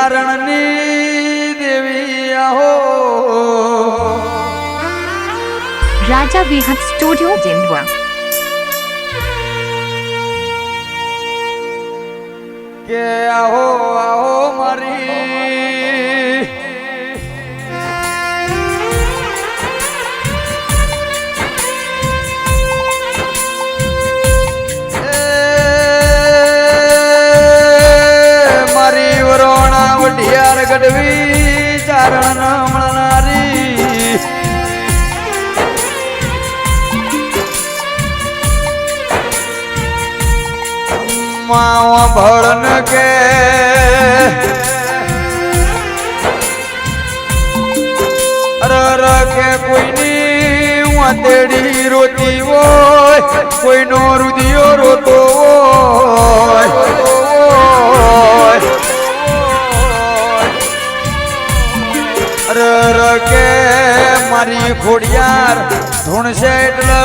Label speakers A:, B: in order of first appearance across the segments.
A: ચારણની દેવી આહો.
B: રાજા વિહત studio જેન્ડવા
A: કે આહો આહો. માવા ભળન કે. કે કોઈની વાતેડી રોતી હોય, કોઈનો રુધિયો રોતો હોય. કે મારી ખોડિયાર ધૂણશે એટલે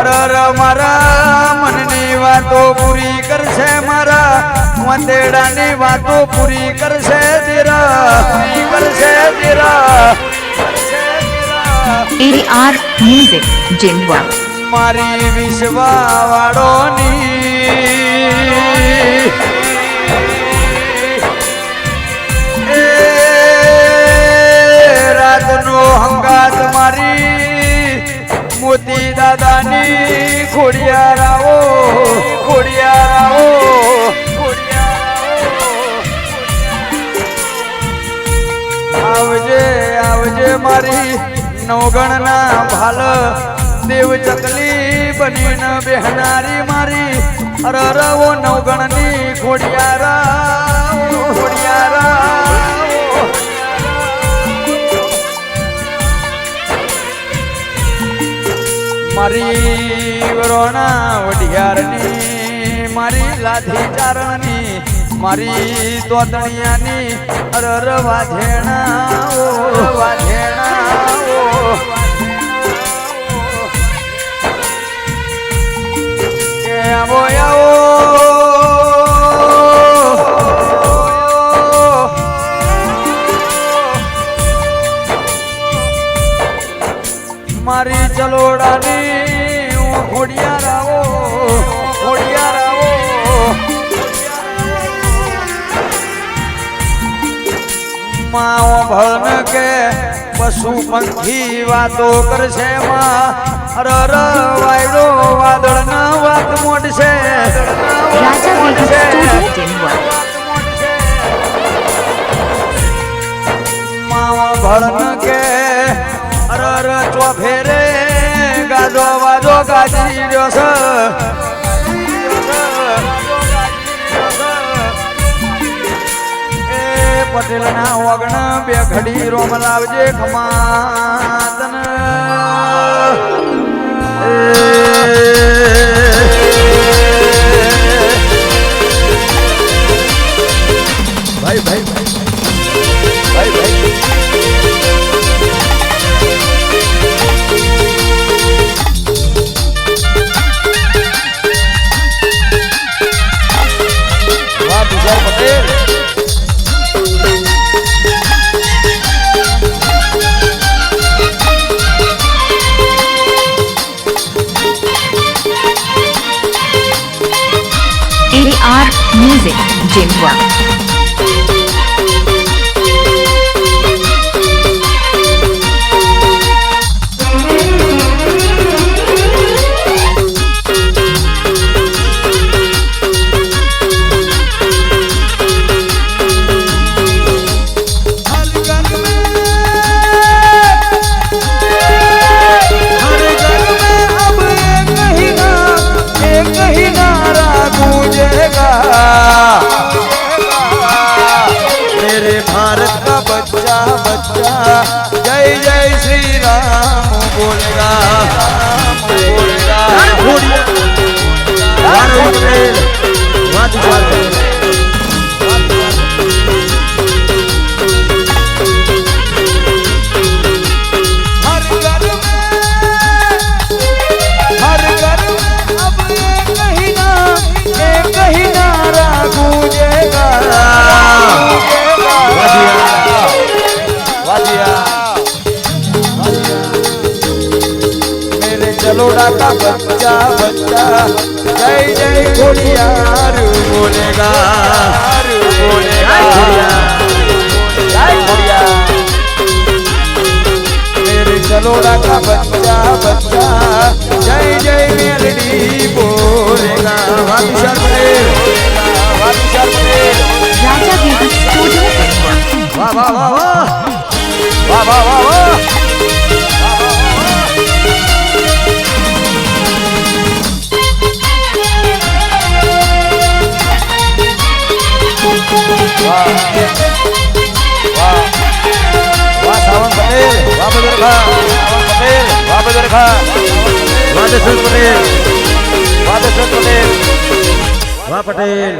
A: અરર મારા મનની વાતો પૂરી કરશે મારા. મંદેડાની વાતો પૂરી કરશે તેરા. કરશે તેરા.
B: એઆર મ્યુઝિક જેન્ડવા
A: મારી વિશ્વા વાળોની રાતનો હંગાત મારી મોતી દાદાની ખોડિયારાઓ ખોડિયારાઓ આવજે આવજે મારી નવગણના ભાલ. દેવ ચકલી બનીને બેહનારી મારી અરરવો નવગણની ખોડિયારા મારી વરોણા વઢિયારની, મારી લાઠી ચારણની, મારી તોતણિયાની અરર વાધેણા ઓ વાધેણા ઓ મારી ચલોડાની હું ખોડિયાર આવો ખોડિયાર આવો માઓ ભણ કે પશુ પંખી વાતો કરશે માં. રર વાયડો વાદળ ના વાત મોડશે
B: રાજા
A: ગાજી રહ્યો છે એ પટેલ ના વગણ બે ઘડી રોમ લાવજે ખમાતન. ભાઈ
B: મ્યુઝિક જેન્ડવા
A: हर ચલો ડાકા બચ્ચા બચ્ચા, જય જય, ખોડિયાર બોલેગા ચલો ડાકા બચ્ચા બચ્ચા, જય જય, મેલડી, બોલેગા. સાવન પટેલ વાહ બદર ખા પટેલ વાહ પટેલ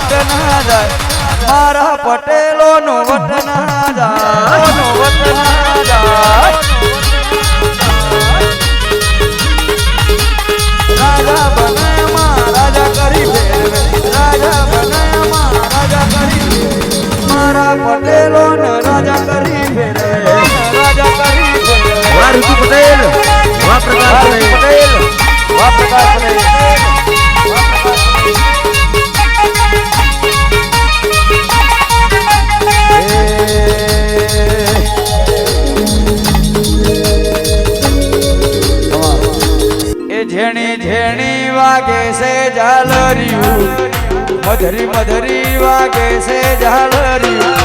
A: વટના જાય મારા પટેલો નો વટના જાય નો વટના જાય રાજા બનાયમાં રાજા કરી ફેરવે રાજા બનાયમાં રાજા કરી ફેરવે. મારા પટેલો ને રાજા કરી ફેરવે રાજા કરી ફેરવે
C: વાહ ઋતુ પટેલ વાહ પ્રકાશ
A: વાહ,
C: પટેલ
A: પટેલ વાહ પ્રકાશ પટેલ ઝેણી ઝીણી વાગે છે ઝાલરિયું મધરી મધરી વાગે છે ઝાલરિયું.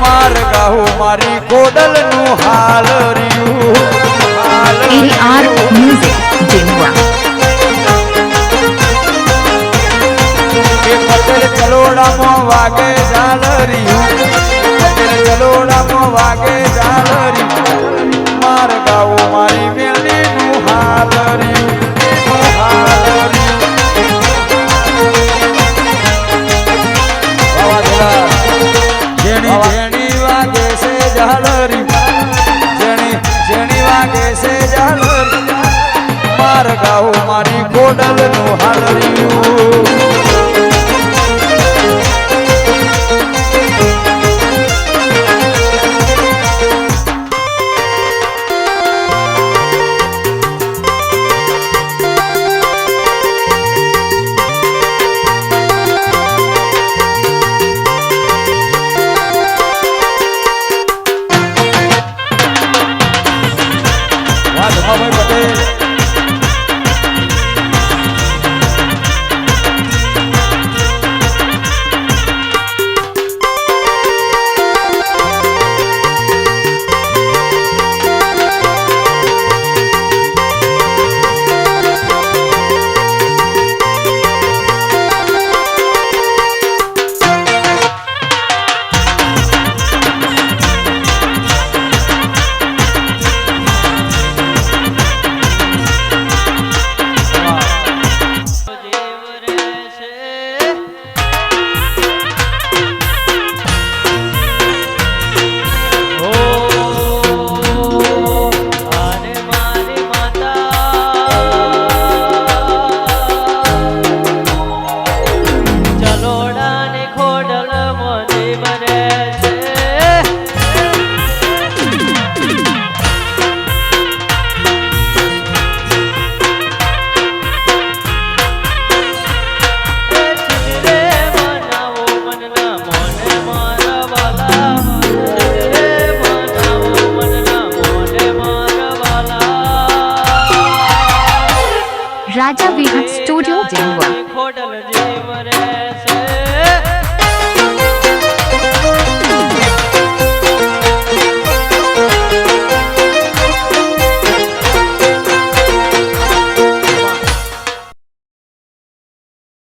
A: માર ગાહું મારી કોડલનું હાલરિયું.
B: AR આર
A: એ પટેલ ચલોડામાં વાગે ઝાલરિયું. ચલોડામાં વાગે ગાઉ મારી ગોડલનું હાલ
B: રાજા વિહત સ્ટુડિયો જેવું